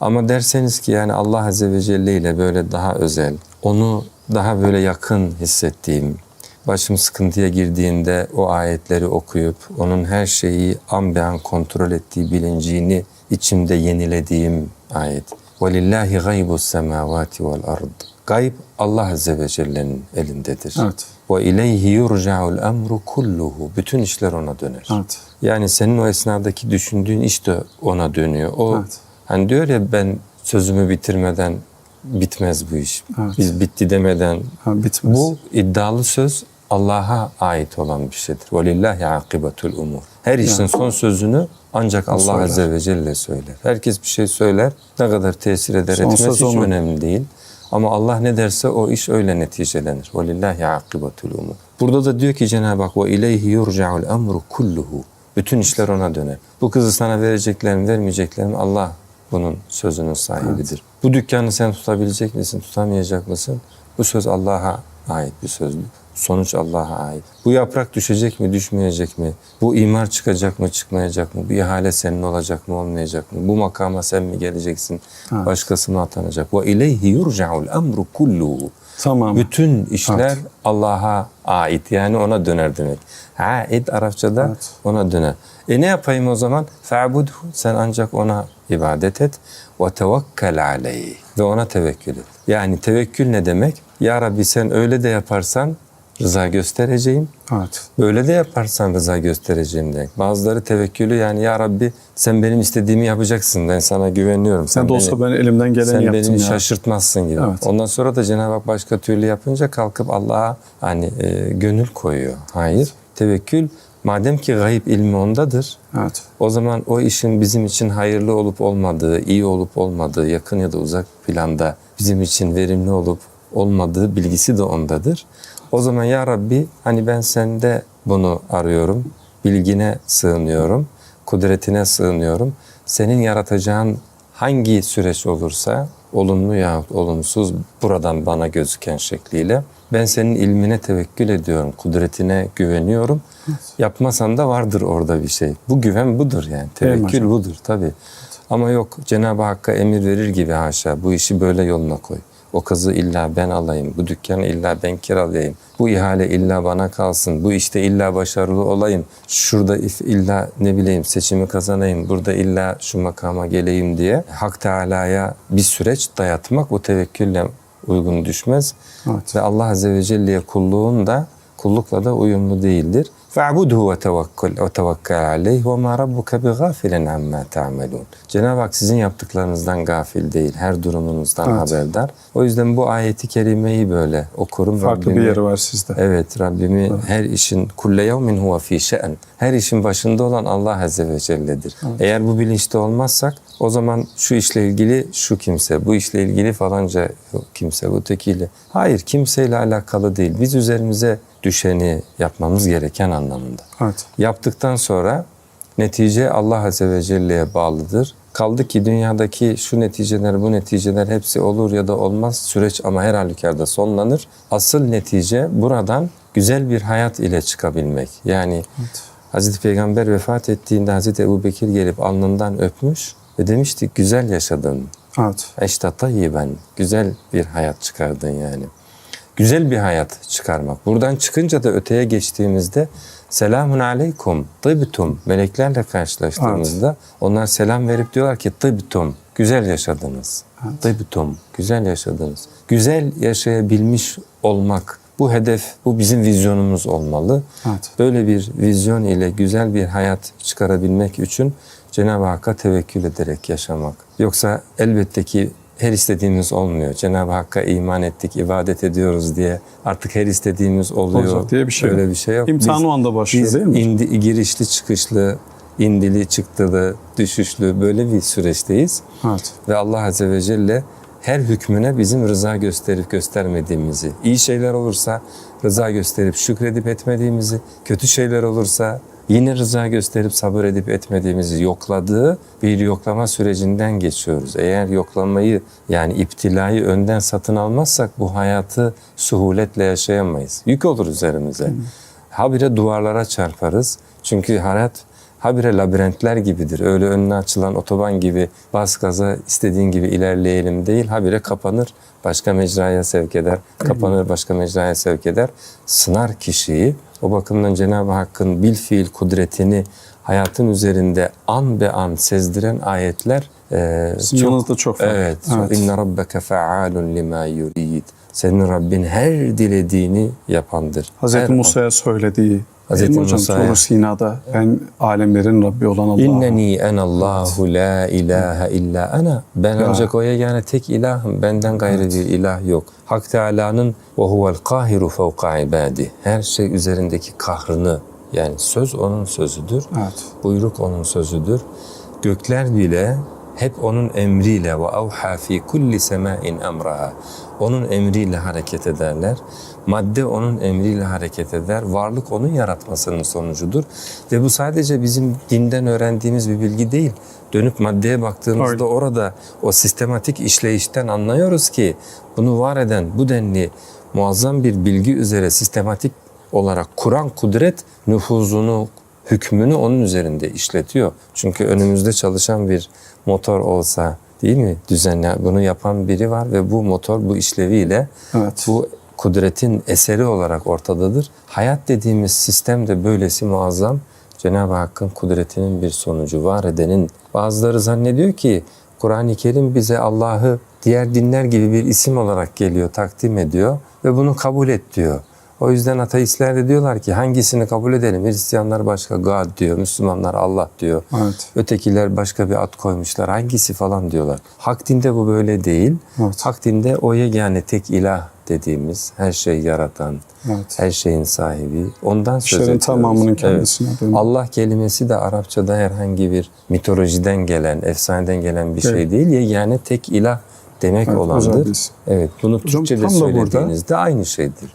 Ama derseniz ki yani Allah Azze ve Celle ile böyle daha özel, onu daha böyle yakın hissettiğim, başım sıkıntıya girdiğinde o ayetleri okuyup onun her şeyi an be an kontrol ettiği bilincini içimde yenilediğim ayet. وَلِلَّهِ غَيْبُ السَّمَاوَاتِ وَالْأَرْضِ Gayb Allah Azze ve Celle'nin elindedir. Evet. وَاِلَيْهِ يُرْجَعُ الْأَمْرُ كُلُّهُ Bütün işler ona döner. Evet. Yani senin o esnadaki düşündüğün iş de ona dönüyor. O Evet. Hani diyor ya ben sözümü bitirmeden bitmez bu iş. Evet. Biz bitti demeden. Ha, bitmez. Bu iddialı söz Allah'a ait olan bir şeydir. Velillahi akibatul umur. Her işin yani. son sözünü ancak Allah söyler. Azze ve Celle söyler. Herkes bir şey söyler. Ne kadar tesir eder son etmez hiç önemli değil. Ama Allah ne derse o iş öyle neticelenir. Velillahi akibatul umur. Burada da diyor ki Cenab-ı Hak ve ileyhi yurca'ul emru kulluhu. Bütün işler ona döner. Bu kızı sana vereceklerim, vermeyeceklerim Allah bunun sözünün sahibidir. Bu dükkanı sen tutabilecek misin, tutamayacak mısın? Bu söz Allah'a ait bir sözdür. Sonuç Allah'a ait. Bu yaprak düşecek mi, düşmeyecek mi? Bu imar çıkacak mı, çıkmayacak mı? Bu ihale senin olacak mı, olmayacak mı? Bu makama sen mi geleceksin, Evet. başkası mı atanacak? Ve ileyhi yurca'ul emru kulluhu. Tamam. Bütün işler Evet. Allah'a ait yani ona döner demek. Aid Arapçada Evet. ona döner. E ne yapayım o zaman? Fe'budhu sen ancak ona ibadet et ve tevekkel aleyh ve ona tevekkül et. Yani tevekkül ne demek? Ya Rabbi sen öyle de yaparsan rıza göstereceğim. Evet. Böyle de yaparsan rıza göstereceğim demek. Bazıları tevekkülü yani ya Rabbi sen benim istediğimi yapacaksın. Ben sana güveniyorum. Sen de beni- olsa ben elimden geleni sen yaptım beni ya. şaşırtmazsın gibi. Evet. Ondan sonra da Cenab-ı Hak başka türlü yapınca kalkıp Allah'a hani e, gönül koyuyor. Hayır. Tevekkül madem ki gayb ilmi ondadır. Evet. O zaman o işin bizim için hayırlı olup olmadığı, iyi olup olmadığı, yakın ya da uzak planda bizim için verimli olup olmadığı bilgisi de ondadır. O zaman ya Rabbi hani ben sende bunu arıyorum, bilgine sığınıyorum, kudretine sığınıyorum. Senin yaratacağın hangi süreç olursa olumlu yahut olumsuz buradan bana gözüken şekliyle ben senin ilmine tevekkül ediyorum, kudretine güveniyorum. Yapmasan da vardır orada bir şey. Bu güven budur yani. Tevekkül budur tabii. Ama yok Cenab-ı Hakk'a emir verir gibi haşa bu işi böyle yoluna koy. O kızı illa ben alayım, bu dükkanı illa ben kiralayayım, bu ihale illa bana kalsın, bu işte illa başarılı olayım, şurada illa ne bileyim seçimi kazanayım, burada illa şu makama geleyim diye Hak Teala'ya bir süreç dayatmak o tevekkülle uygun düşmez. Evet. Ve Allah Azze ve Celle'ye kulluğun da kullukla da uyumlu değildir. Fe'budhu ve tevekkül ve tevekkel aleyh ve ma rabbuke bi gafilin amma ta'melun. Cenab-ı Hak sizin yaptıklarınızdan gafil değil, her durumunuzdan evet. haberdar. O yüzden bu ayeti kerimeyi böyle okurum. Farklı Rabbimi, bir yeri var sizde. Evet, Rabbimi evet. her işin kulle yevmin huve fi şe'n. Her işin başında olan Allah Azze ve Celle'dir. Evet. Eğer bu bilinçte olmazsak o zaman şu işle ilgili şu kimse, bu işle ilgili falanca kimse, bu tekiyle. Hayır, kimseyle alakalı değil. Biz üzerimize düşeni yapmamız gereken anlamında. Evet. Yaptıktan sonra netice Allah Azze ve Celle'ye bağlıdır. Kaldı ki dünyadaki şu neticeler, bu neticeler hepsi olur ya da olmaz. Süreç ama her halükarda sonlanır. Asıl netice buradan güzel bir hayat ile çıkabilmek. Yani Hazreti Peygamber vefat ettiğinde Hazreti Ebu Bekir gelip alnından öpmüş ve demişti güzel yaşadın. Evet. Eşte tayyiben. Güzel bir hayat çıkardın yani. Güzel bir hayat çıkarmak. Buradan çıkınca da öteye geçtiğimizde selamun aleykum, tıbtum. Meleklerle karşılaştığımızda onlar selam verip diyorlar ki tıbtum. Güzel yaşadınız. Tıbtum. Güzel yaşadınız. Güzel yaşayabilmiş olmak. Bu hedef, bu bizim vizyonumuz olmalı. Evet. Böyle bir vizyon ile güzel bir hayat çıkarabilmek için Cenab-ı Hakk'a tevekkül ederek yaşamak. Yoksa elbette ki her istediğimiz olmuyor. Cenab-ı Hakk'a iman ettik, ibadet ediyoruz diye artık her istediğimiz oluyor. Olacak diye bir şey Öyle yok. bir şey yok. İmtihan Biz- o anda başlıyor biz değil mi? indi, girişli çıkışlı, indili çıktılı, düşüşlü böyle bir süreçteyiz. Evet. Ve Allah Azze ve Celle her hükmüne bizim rıza gösterip göstermediğimizi, iyi şeyler olursa rıza gösterip şükredip etmediğimizi, kötü şeyler olursa yine rıza gösterip sabır edip etmediğimizi yokladığı bir yoklama sürecinden geçiyoruz. Eğer yoklamayı yani iptilayı önden satın almazsak bu hayatı suhuletle yaşayamayız. Yük olur üzerimize. Habire duvarlara çarparız. Çünkü hayat habire labirentler gibidir. Öyle önüne açılan otoban gibi bas gaza istediğin gibi ilerleyelim değil. Habire kapanır, başka mecraya sevk eder. Kapanır, başka mecraya sevk eder. Sınar kişiyi. O bakımdan Cenab-ı Hakk'ın bil fiil kudretini hayatın üzerinde an be an sezdiren ayetler e, Sizin yanınızda çok var. Evet. Evet. İnne rabbeke fealun lima yurid. Senin Rabbin her dilediğini yapandır. Hazreti Musa'ya söylediği. Hazreti mi hocam Musa'ya. Tur Sina'da ben alemlerin Rabbi olan Allah'ım. İnneni enallahu la ilahe illa ana. Ben ancak o yegane tek ilahım. Benden gayrı bir ilah yok. Hak Teala'nın ve huvel kahiru fevka ibadi. Her şey üzerindeki kahrını yani söz onun sözüdür. Evet. Buyruk onun sözüdür. Gökler bile hep onun emriyle ve avha fi kulli semain emraha. Onun emriyle hareket ederler. Madde onun emriyle hareket eder. Varlık onun yaratmasının sonucudur. Ve bu sadece bizim dinden öğrendiğimiz bir bilgi değil. Dönüp maddeye baktığımızda Öyle. orada o sistematik işleyişten anlıyoruz ki bunu var eden bu denli muazzam bir bilgi üzere sistematik olarak kuran kudret nüfuzunu, hükmünü onun üzerinde işletiyor. Çünkü önümüzde çalışan bir motor olsa değil mi? Düzenli bunu yapan biri var ve bu motor bu işleviyle Evet. bu kudretin eseri olarak ortadadır. Hayat dediğimiz sistem de böylesi muazzam. Cenab-ı Hakk'ın kudretinin bir sonucu var edenin. Bazıları zannediyor ki Kur'an-ı Kerim bize Allah'ı diğer dinler gibi bir isim olarak geliyor, takdim ediyor ve bunu kabul et diyor. O yüzden ateistler de diyorlar ki hangisini kabul edelim? Hristiyanlar başka God diyor, Müslümanlar Allah diyor. Evet. Ötekiler başka bir ad koymuşlar. Hangisi falan diyorlar. Hak dinde bu böyle değil. Evet. Hak dinde o yegane tek ilah dediğimiz her şeyi yaratan, Evet. her şeyin sahibi. Ondan söz ediyoruz. tamamının Evet. kendisine dönüyor. Allah kelimesi de Arapçada herhangi bir mitolojiden gelen, efsaneden gelen bir şey Evet. değil. Yegane tek ilah demek Evet, olandır. Evet, bunu Hocam Türkçe'de tam da burada- söylediğinizde aynı şeydir.